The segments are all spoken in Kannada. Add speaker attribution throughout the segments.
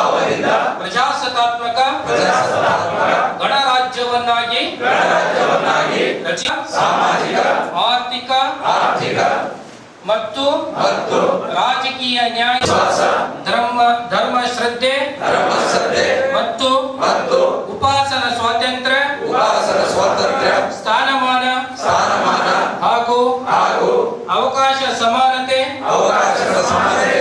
Speaker 1: ಸಮಭಾವದಿಂದ
Speaker 2: ಪ್ರಜಾಸತ್ತಾತ್ಮಕ ಗಣರಾಜ್ಯವನ್ನಾಗಿ
Speaker 1: ಗಣರಾಜ್ಯವನ್ನಾಗಿ ಸಾಮಾಜಿಕ
Speaker 2: ಆರ್ಥಿಕ
Speaker 1: ಆರ್ಥಿಕ
Speaker 2: ಮತ್ತು
Speaker 1: ಮತ್ತು
Speaker 2: ರಾಜಕೀಯ ನ್ಯಾಯ ಧರ್ಮ ಧರ್ಮ ಶ್ರದ್ಧೆ
Speaker 1: ಧರ್ಮ ಶ್ರದ್ಧೆ
Speaker 2: ಮತ್ತು
Speaker 1: ಮತ್ತು
Speaker 2: ಉಪಾಸನ ಸ್ವಾತಂತ್ರ್ಯ
Speaker 1: ಉಪಾಸನ ಸ್ವಾತಂತ್ರ್ಯ
Speaker 2: ಸ್ಥಾನಮಾನ
Speaker 1: ಸ್ಥಾನಮಾನ
Speaker 2: ಹಾಗೂ
Speaker 1: ಹಾಗೂ
Speaker 2: ಅವಕಾಶ ಸಮಾನತೆ
Speaker 1: ಅವಕಾಶ ಸಮಾನತೆ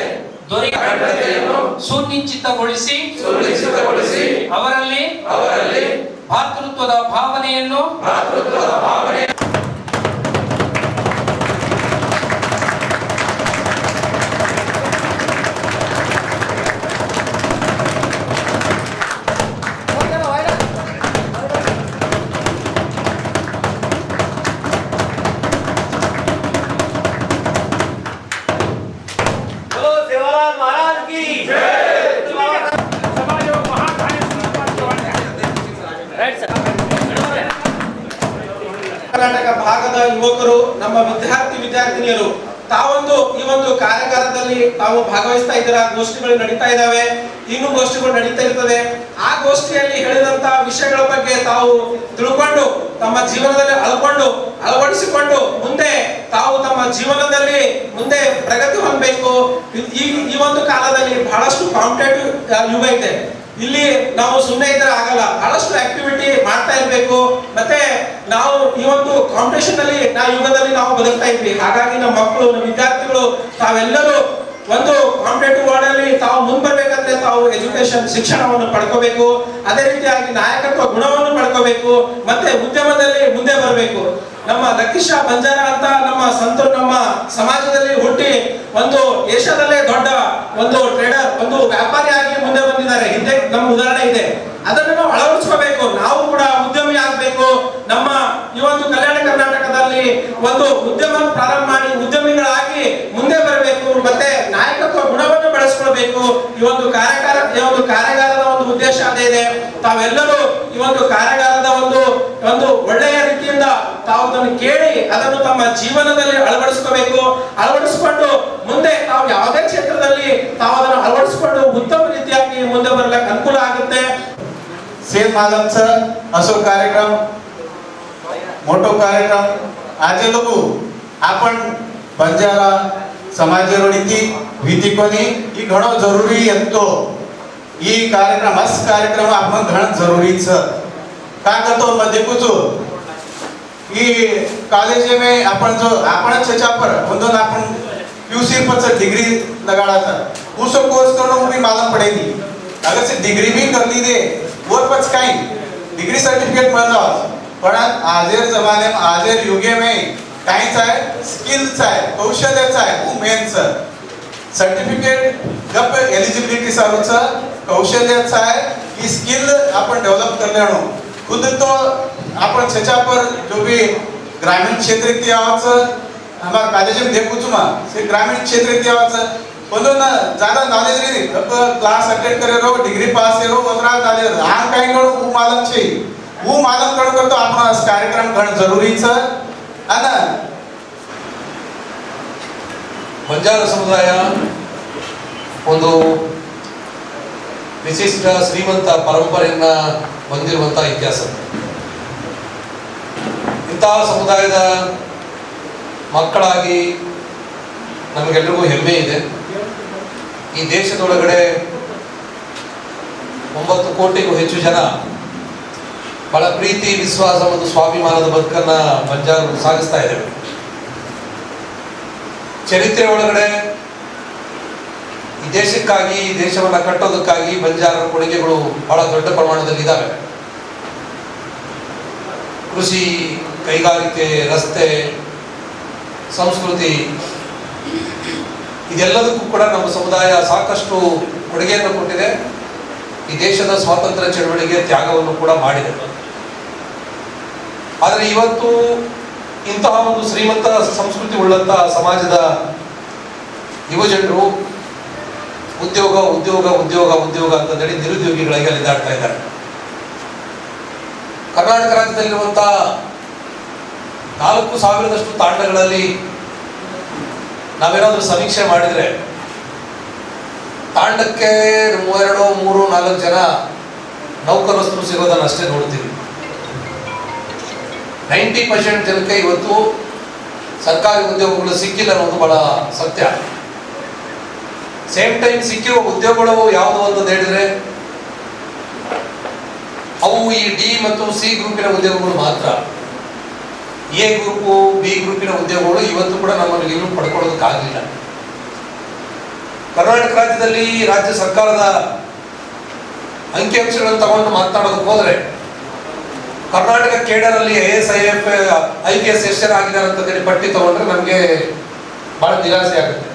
Speaker 2: ದೊರೆ
Speaker 1: ಖಂಡತೆಯನ್ನು
Speaker 2: ಸುನಿಶ್ಚಿತಗೊಳಿಸಿ.
Speaker 1: ಸುನಿಶ್ಚಿತಗೊಳಿಸಿ.
Speaker 2: ಅವರಲ್ಲಿ
Speaker 1: ಅವರಲ್ಲಿ
Speaker 2: ಭಾತೃತ್ವದ ಭಾವನೆಯನ್ನು
Speaker 1: ಭಾತೃತ್ವದ ಭಾವನೆ
Speaker 3: ಕರ್ನಾಟಕ ಭಾಗದ ಯುವಕರು, ನಮ್ಮ ವಿದ್ಯಾರ್ಥಿ ವಿದ್ಯಾರ್ಥಿನಿಯರು, ತಾವೊಂದು ಈ ಒಂದು ಕಾರ್ಯಾಗಾರದಲ್ಲಿ ತಾವು ಭಾಗವಹಿಸ್ತಾ ಇದ್ದೀರಾ? ಗೋಷ್ಠಿಗಳು ನಡೀತಾ ಇದ್ದಾವೆ, ಇನ್ನೂ ಗೋಷ್ಠಿಗಳು ನಡೀತಾ ಇರ್ತದೆ ಆ ಗೋಷ್ಠಿಯಲ್ಲಿ ಹೇಳಿದಂತ ವಿಷಯಗಳ ಬಗ್ಗೆ ತಾವು ತಿಳ್ಕೊಂಡು, ತಮ್ಮ ಜೀವನದಲ್ಲಿ ಅಳ್ಕೊಂಡು, ಅಳವಡಿಸಿಕೊಂಡು ಮುಂದೆ ತಾವು ತಮ್ಮ ಜೀವನದಲ್ಲಿ ಮುಂದೆ ಪ್ರಗತಿ ಹೊಂದಬೇಕು. ಈ ಒಂದು ಕಾಲದಲ್ಲಿ ಬಹಳಷ್ಟು ಕಾಂಪಿಟೇಟಿವ್ ಯುಗ ಇದೆ. ಇಲ್ಲಿ ನಾವು ಸುಮ್ಮನೆ ಇದ್ರೆ ಆಗಲ್ಲ. ಬಹಳಷ್ಟು ಆಕ್ಟಿವಿಟಿ ಮಾಡ್ತಾ ಇರಬೇಕು. ಮತ್ತೆ ನಾವು ಈ ಒಂದು ಕಾಂಪಿಟೇಷನ್ ಅಲ್ಲಿ, ನಾ ಯುಗದಲ್ಲಿ ನಾವು ಬದುಕ್ತಾ ಇದ್ವಿ. ಹಾಗಾಗಿ ನಮ್ಮ ಮಕ್ಕಳು, ನಮ್ಮ ವಿದ್ಯಾರ್ಥಿಗಳು, ತಾವೆಲ್ಲರೂ ಒಂದು ಕಾಂಪಿಟೇಟಿವ್ ವರ್ಲ್ಡ್ ಅಲ್ಲಿ ತಾವು ಮುಂದ್ ಬರ್ಬೇಕಂದ್ರೆ ತಾವು ಎಜುಕೇಶನ್ ಶಿಕ್ಷಣವನ್ನು ಪಡ್ಕೋಬೇಕು. ಅದೇ ರೀತಿಯಾಗಿ ನಾಯಕತ್ವ, ಗುಣವನ್ನು ಪಡ್ಕೋಬೇಕು ಮತ್ತೆ ಉದ್ಯಮದಲ್ಲಿ ಮುಂದೆ ಬರಬೇಕು. ನಮ್ಮ ಲಕಿಶ ಬಂಜಾರ ಅಂತ ನಮ್ಮ ಸಂತರು ನಮ್ಮ ಸಮಾಜದಲ್ಲಿ ಹುಟ್ಟಿ ಒಂದು ಏಷ್ಯಾದಲ್ಲೇ ದೊಡ್ಡ ಒಂದು ಟ್ರೇಡರ್ ಒಂದು ವ್ಯಾಪಾರಿಯಾಗಿ ಮುಂದೆ ಬಂದಿದ್ದಾರೆ. ಹಿಂದೆ ನಮ್ಮ ಉದಾಹರಣೆ ಇದೆ. ಅದನ್ನು ನಾವು ಅಳವಡಿಸ್ಕೋಬೇಕು. ನಾವು ಕೂಡ ಉದ್ಯಮಿ ಆಗಬೇಕು. ನಮ್ಮ ಈ ಒಂದು ಕಲ್ಯಾಣ ಕರ್ನಾಟಕದಲ್ಲಿ ಒಂದು ಉದ್ಯಮ ಪ್ರಾರಂಭ ಮಾಡಿ ಉದ್ಯಮಿಗಳಾಗಿ ಮುಂದೆ ಬರಬೇಕು. ಮತ್ತೆ ನಾಯಕತ್ವ ಗುಣವನ್ನು ಬೆಳೆಸ್ಕೊಳ್ಬೇಕು. ಈ ಒಂದು ಕಾರ್ಯಕಾರ, ಈ ಒಂದು ಕಾರ್ಯಾಗಾರದ ಒಂದು ಉದ್ದೇಶ ಅದೇ ಇದೆ. ತಾವೆಲ್ಲರೂ ಈ ಒಂದು ಕಾರ್ಯಾಗಾರದ ಒಂದು ಒಂದು ಒಳ್ಳೆಯ ರೀತಿಯಿಂದ ತಾವು ಅದನ್ನು ಕೇಳಿ ಅದನ್ನು ತಮ್ಮ ಜೀವನದಲ್ಲಿ ಅಳವಡಿಸ್ಕೋಬೇಕು. ಅಳವಡಿಸಿಕೊಂಡು ಮುಂದೆ ತಾವು ಯಾವುದೇ ಕ್ಷೇತ್ರದಲ್ಲಿ ತಾವು ಅದನ್ನು ಅಳವಡಿಸಿಕೊಂಡು ಉತ್ತಮ ರೀತಿಯಾಗಿ ಮುಂದೆ ಬರಲಿಕ್ಕೆ ಅನುಕೂಲ ಆಗುತ್ತೆ.
Speaker 4: ಸೇಮ್ आलम ಹಸು ಕಾರ್ಯಕ್ರಮ, ಮೋಟೋ ಕಾರ್ಯಕ್ರಮ કાર્યક્રમ આજે ಆಪಣ್ આપણ બંજારા સમાજરોડીથી વિતિકોની ಈ ઘણો ಜರುರಿ હતો कार्यक्रम कार्यक्रम ಮಸ್ತ್ ಕಾರ್ಯಕ್ರಮ ಆಪನ್ ಘಣ ಜರೂರಿ छ ताकतो मध्य कुचो की कॉलेज ಮೇ आपण जो आपण ಚಚಾ ಪರ್ आपण ಆಪನ್ यूसी पर से डिग्री लगाड़ा था उस कोर्स करना भी मालूम पड़ेगी अगर से डिग्री भी कर ली दे वो पच काई डिग्री सर्टिफिकेट मिल जाओ पण आजेर जमाने में आजेर युगे में काहीच आहे स्किलच आहे वो आहे सर सर्टिफिकेट जब एलिजिबिलिटी सर्वचं કૌશલ્ય થાય એ સ્કિલ આપણે ડેવલપ કરી લેણું ખુદ તો આપણે जो પર ग्रामीण બી ગ્રામીણ ક્ષેત્રે ત્યાં हमारा प्रादेशिक देव से ग्रामीण क्षेत्र के आवाज बोलो ना ज्यादा नॉलेज नहीं अब क्लास अटेंड करे रहो डिग्री पास है वगैरह नॉलेज हां काय करो? वो मालूम छे. वो मालूम करो कर तो अपना कार्यक्रम घण जरूरी छ है
Speaker 5: ना? बंजार समुदाय ಒಂದು ವಿಶಿಷ್ಟ ಶ್ರೀಮಂತ ಪರಂಪರೆಯನ್ನ ಹೊಂದಿರುವಂತಹ ಇತಿಹಾಸ. ಇಂತಹ ಸಮುದಾಯದ ಮಕ್ಕಳಾಗಿ ನಮಗೆಲ್ಲರಿಗೂ ಹೆಮ್ಮೆ ಇದೆ. ಈ ದೇಶದೊಳಗಡೆ ಒಂಬತ್ತು ಕೋಟಿಗೂ ಹೆಚ್ಚು ಜನ ಬಹಳ ಪ್ರೀತಿ, ವಿಶ್ವಾಸ ಮತ್ತು ಸ್ವಾಭಿಮಾನದ ಬದುಕನ್ನ ಬಂಜಾರು ಸಾಗಿಸ್ತಾ ಇದ್ದೇವೆ ಚರಿತ್ರೆ ಒಳಗಡೆ ಈ ದೇಶಕ್ಕಾಗಿ ಈ ದೇಶವನ್ನ ಕಟ್ಟೋದಕ್ಕಾಗಿ ಬಂಜಾರರ ಕೊಡುಗೆಗಳು ಬಹಳ ದೊಡ್ಡ ಪ್ರಮಾಣದಲ್ಲಿ ಇದ್ದಾವೆ ಕೃಷಿ, ಕೈಗಾರಿಕೆ, ರಸ್ತೆ, ಸಂಸ್ಕೃತಿ, ಇದೆಲ್ಲದಕ್ಕೂ ಕೂಡ ನಮ್ಮ ಸಮುದಾಯ ಸಾಕಷ್ಟು ಕೊಡುಗೆಯನ್ನು ಕೊಟ್ಟಿದೆ. ಈ ದೇಶದ ಸ್ವಾತಂತ್ರ್ಯ ಚಳವಳಿಗೆ ತ್ಯಾಗವನ್ನು ಕೂಡ ಮಾಡಿದೆ. ಆದರೆ ಇವತ್ತು ಇಂತಹ ಒಂದು ಶ್ರೀಮಂತ ಸಂಸ್ಕೃತಿ ಉಳ್ಳಂತಹ ಸಮಾಜದ ಯುವಜನರು ಉದ್ಯೋಗ ಉದ್ಯೋಗ ಉದ್ಯೋಗ ಉದ್ಯೋಗ ಅಂತ ಹೇಳಿ ನಿರುದ್ಯೋಗಿಗಳಾಗಿ ಅಲಿದಾಡ್ತಾ ಇದ್ದಾರೆ. ಕರ್ನಾಟಕ ರಾಜ್ಯದಲ್ಲಿರುವಂತಹ ನಾಲ್ಕು ಸಾವಿರದಷ್ಟು ತಾಂಡಗಳಲ್ಲಿ ನಾವೇನಾದ್ರೂ ಸಮೀಕ್ಷೆ ಮಾಡಿದ್ರೆ ತಾಂಡಕ್ಕೆ ಎರಡು ಮೂರು, ನಾಲ್ಕು ಜನ ನೌಕರಸ್ಥರು ಸಿಗೋದನ್ನ ಅಷ್ಟೇ ನೋಡ್ತೀವಿ. ನೈಂಟಿ ಪರ್ಸೆಂಟ್ ಜನಕ್ಕೆ ಇವತ್ತು ಸರ್ಕಾರಿ ಉದ್ಯೋಗಗಳು ಸಿಕ್ಕಿಲ್ಲ ಅನ್ನೋದು ಬಹಳ ಸತ್ಯ. ಸೇಮ್ ಟೈಮ್ ಸಿಕ್ಕಿರೋ ಉದ್ಯೋಗಗಳು ಯಾವುದು ಅಂತ ಹೇಳಿದ್ರೆ, ಅವು ಈ ಡಿ ಮತ್ತು ಸಿ ಗ್ರೂಪಿನ ಉದ್ಯೋಗಗಳು ಮಾತ್ರ. ಎ ಗ್ರೂಪು ಬಿ ಗ್ರೂಪಿನ ಉದ್ಯೋಗಗಳು ಇವತ್ತು ಕೂಡ ನಮ್ಮಲ್ಲಿ ಇನ್ನೂ ಪಡ್ಕೊಳ್ಳೋದಕ್ಕಾಗಲಿಲ್ಲ. ಕರ್ನಾಟಕ ರಾಜ್ಯದಲ್ಲಿ ರಾಜ್ಯ ಸರ್ಕಾರದ ಅಂಕಿಅಂಶಗಳನ್ನು ತಗೊಂಡು ಮಾತನಾಡೋದಕ್ಕೆ ಹೋದ್ರೆ, Karnataka ಕೇಡರಲ್ಲಿ I S I F I P S ಜನ ಆಗಿದ್ದಾರೆ ಅಂತ ಪಟ್ಟಿ ತಗೊಂಡ್ರೆ ನಮಗೆ ಬಹಳ ನಿರಾಸೆ ಆಗುತ್ತೆ.